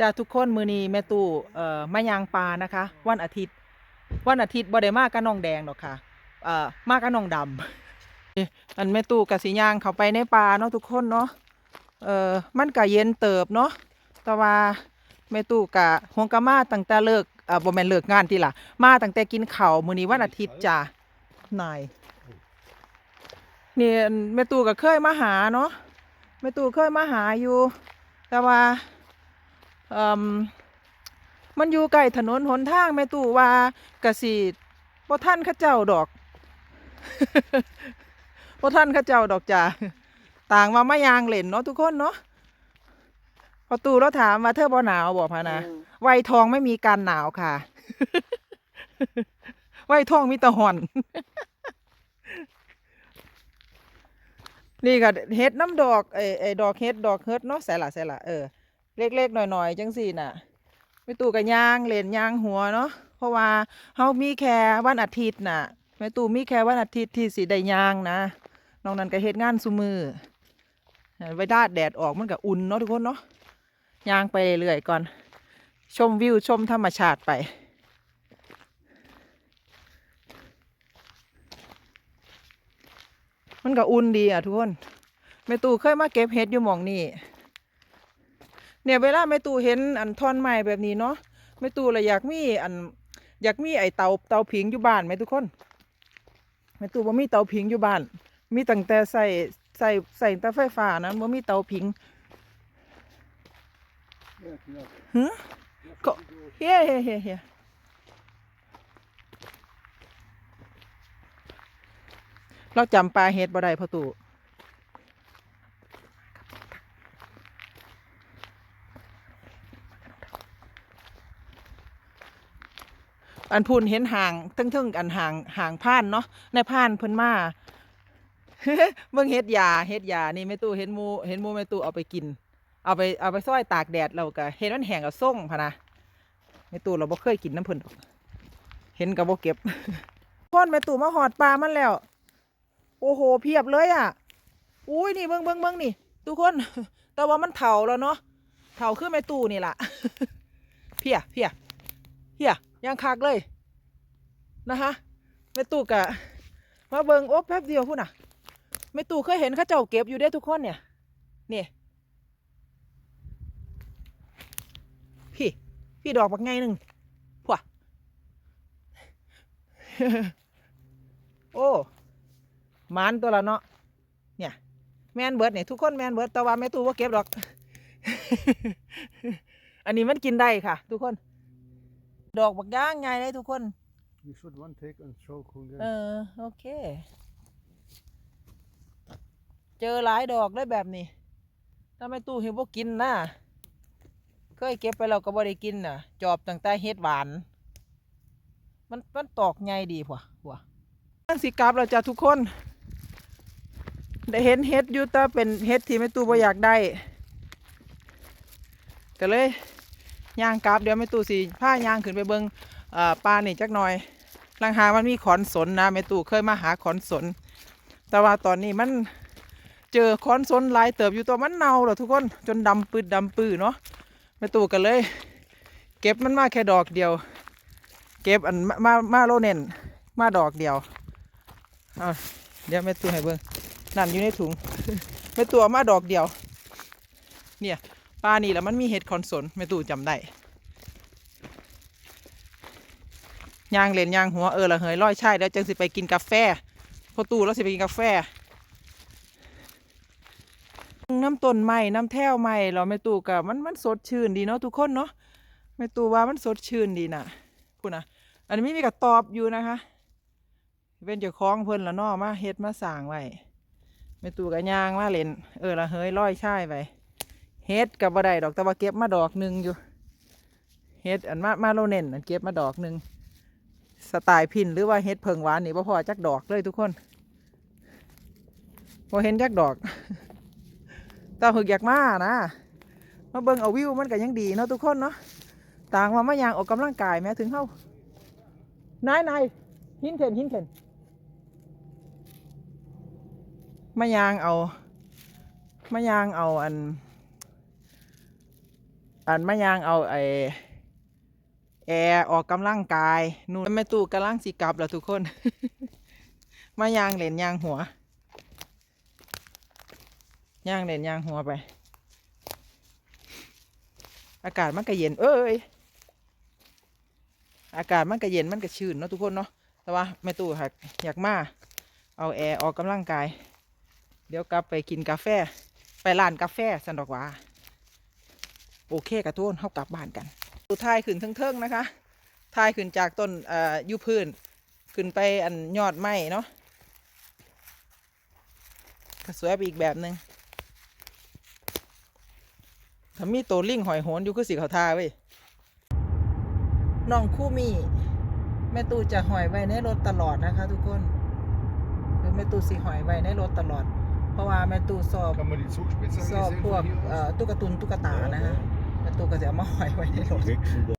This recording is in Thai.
จ้าทุกคนมือนี้แม่ตู้เอ่อมายางปลานะคะ วันอาทิตย์ วันอาทิตย์บ่ได้มากับน้องแดงดอกค่ะเอ่อมากับน้องดำอันแม่ตู้กับสียางเขาไปในป่าเนาะทุกคนเนาะเอ่อมันก็เย็นเติบเนาะแต่ว่าแม่ตู้กะหงกะมาตั้งแต่เลิกเอ่อบ่แม่นเลิกงานที่ล่ะ มาตั้งแต่กินข้าวมื้อนี้วันอาทิตย์จ้านายนี่แม่ตู้ก็เคยมาหาเนาะแม่ตู้เคยมาหาอยู่ แต่ว่า มมันอยู่ใกล้ถนนหนทางแม่ตู่ว่ากะสิบ่ท่านเข้าเจ้าดอกบ่ท่านเข้าเจ้าดอกจ้าต่างว่ามายางเล่นเนาะทุกคนเนาะพอตู่เราถามว่าเธอบ่หนาวบ่พะนะวัยทองไม่มีการหนาวค่ะวัยทองมีแต่ห่อนนี่ก็เฮ็ดน้ำดอกไอ้ไอ้ดอกเฮ็ดดอกเฮ็ดเนาะใส่ละใส่ละเออ เล็กๆหน่อยๆจังสี่น่ะไม่ตู่กับยางเลนยางหัวเนาะเพราะว่าเฮามีแค่วันอาทิตย์น่ะแม่ตู่มีแค่วันอาทิตย์ที่สิได้ยางนะน้อกนั้นก็เฮ็ดงานซุมือไว้ดาดแดดออกมันก็อุ่นเนาะทุกคนเนาะยางไปเรื่อยๆก่อน ชมวิวชมธรรมชาติไปมันก็อุ่นดีอะทุกคนแม่ตู่เคยมาเก็บเห็ดอยู่หม่องนี่ เนี่ยเวลาแม่ตู่เห็นอันท่อนไม้แบบนี้เนาะแม่ตู่เลยอยากมีอันอยากมีไอเตาเตาผิงอยู่บ้านไหมทุกคนแม่ตู่บ่มีเตาผิงอยู่บ้าน มีตั้งแต่ใส่ใส่ใส่ต่ไฟฟ้านะบ่มีเตาผิงฮึก็เฮ้เฮ้เฮ้เฮ้เราจำปลาเฮ็ดบ่ได้พ่อตู่ อันพูนเห็นห่างทึ่งทึ่งๆอันห่างห่างผ่านเนาะในผ่านเพิ่นมาเบิ่งเฮ็ดยาเฮ็ดยานี่แม่ตู้เห็นหมูเห็นหมูแม่ตู้เอาไปกิน เอาไปเอาไปซอยตากแดดแล้วก็เห็นมันแห้งกับส่งพะนะแม่ตู้เราบ่เคยกินน้ำเพิ่นเห็นก็บ่เก็บพ่อนแม่ตู้มาหอดปลามันแล้ว โอ้โหเพียบเลยอะอุ้ยนี่เบิ่งเบิ่งเบิ่งนี่ทุกคน แต่ว่ามันเฒ่าแล้วเนาะเฒ่าขึ้นแม่ตู้นี่ล่ะเพียเพียเฮีย ยังคักเลยนะคะแม่ตู่กะมาเบิงโอ้แป๊บเดียวพุ่นน่ะแม่ตู่เคยเห็นข้าเจ้าเก็บอยู่ได้ทุกคนเนี่ยนี่พี่ พี่ดอกบักไงหนึ่งพวโอ้หมันตัวละเนาะเนี่ยแมนเบิร์ดเนี่ยทุกคนแมนเบิร์ดแต่ว่าแม่ตู่ว่าเก็บดอก อันนี้มันกินได้ค่ะ ทุกคน ดอกบักย่างไงเลยทุกคน You should one take and show Kungen. เออโอเค เจอหลายดอกได้แบบนี้ถ้าไม่ตู้เห็นพวกกินนะเคยเก็บไปเราก็บ่ได้กินน่ะ จอบตั้งแต่เฮ็ดหวาน มันมันตอกไงดีผัวผัวนั่นสิกลับเราจะทุกคน ได้เห็นเฮ็ดอยู่แต่เป็นเฮ็ดที่ไม่ตู้บ่อยากได้ก็เลย ย่างกลับเดี๋ยวไม่ตู้สิผ้าย่างขึ้นไปเบิงเอ่อปลานี่จักหน่อยลังหามันมีขอนสนนะแม่ตู่เคยมาหาขอนสน แต่ว่าตอนนี้มันเจอขอนสนลายเติบอยู่ตัวมันเน่าแล้วทุกคนจนดำปืดดำปื้อเนาะแม่ตู่ก็เลย เก็บมันมาแค่ดอกเดียว เก็บอันมามาโลเน่นมาดอกเดียวเอาเดี๋ยวแม่ตู่ให้เบิ่งนั่นอยู่ในถุงแม่ตู่มาดอกเดียว เนี่ย ปลานี่แล้วมันมีเห็ดขอนสนแม่ตู่จำได้ยางเล่นยางหัวเออละเหยร้อยใช่แล้วจังสิไปกินกาแฟพอตู้แล้วสิไปกินกาแฟน้ำต้นใหม่น้ำแท้วใหม่เราไม่ตู้กับมันมันสดชื่นดีเนาะทุกคนเนาะไม่ตู้ว่ามันสดชื่นดีนะพูดนะอันนี้ไม่มีกระตอบอยู่นะคะ เป็นเจ้าของเพิ่นละนาะมาเฮ็ดมาสร้างไว้ไม่ตู้กับยางมาเล่นเออละเหยร้อยใช่ไป เฮ็ดกับบ่ได้ดอกแต่ว่าเก็บมาดอกหนึ่งอยู่เฮ็ดอันมามาโลเน่นอันเก็บมาดอกหนึ่งสไตล์พินหรือว่าเฮ็ดเพิงหวานนี่บ่พอจักดอกเลยทุกคนบ่เห็นจักดอกตาหึกอยากมานะมาเบิ่งเอาวิวมันก็ยังดีเนาะทุกคนเนาะต่างว่ามายางออกกำลังกายแม้ถึงเฮานายนายหินเข็นหินเข็นมายางเอามายางเอาอัน อันมายางเอาไอแอร์ออกกำลังกายนู่นแม่ตู้กำลังสิกลับแล้วทุกคน มายางเหรียญยางหัวย่างเหรียญยางหัวไป อากาศมันก็เย็น เอ้ย อากาศมันก็เย็นมันก็ชื้นเนาะทุกคนเนาะ แต่ว่าแม่ตู้หักอยากมาเอาแอร์ออกกำลังกาย เดี๋ยวกลับไปกินกาแฟ ไปร้านกาแฟสันดอกว่า โอเคกระทุนเข้ากลับบ้านกันดูทายขึ้นเทิงๆนะคะทายขึ้นจากต้นเอ่ออยูพื้น ขึ้นไปอันยอดไม้เนาะก็สวยไปอีกแบบหนึ่งถ้ามีตัวลิงหอยโหนอยู่ก็สิเขาทาเว้ยน้องคู่มี แม่ตูจะหอยไว้ในรถตลอดนะคะ ทุกคนคือแม่ตูสิหอยไว้ในรถตลอด เพราะว่าแม่ตูสอบ Kann man die Zugspitze สอบพวกเอ่อตุ๊กตุนตุ๊กตานะฮะ แม่ตูก็จะเอามาหอยไว้ในรถ Wechseln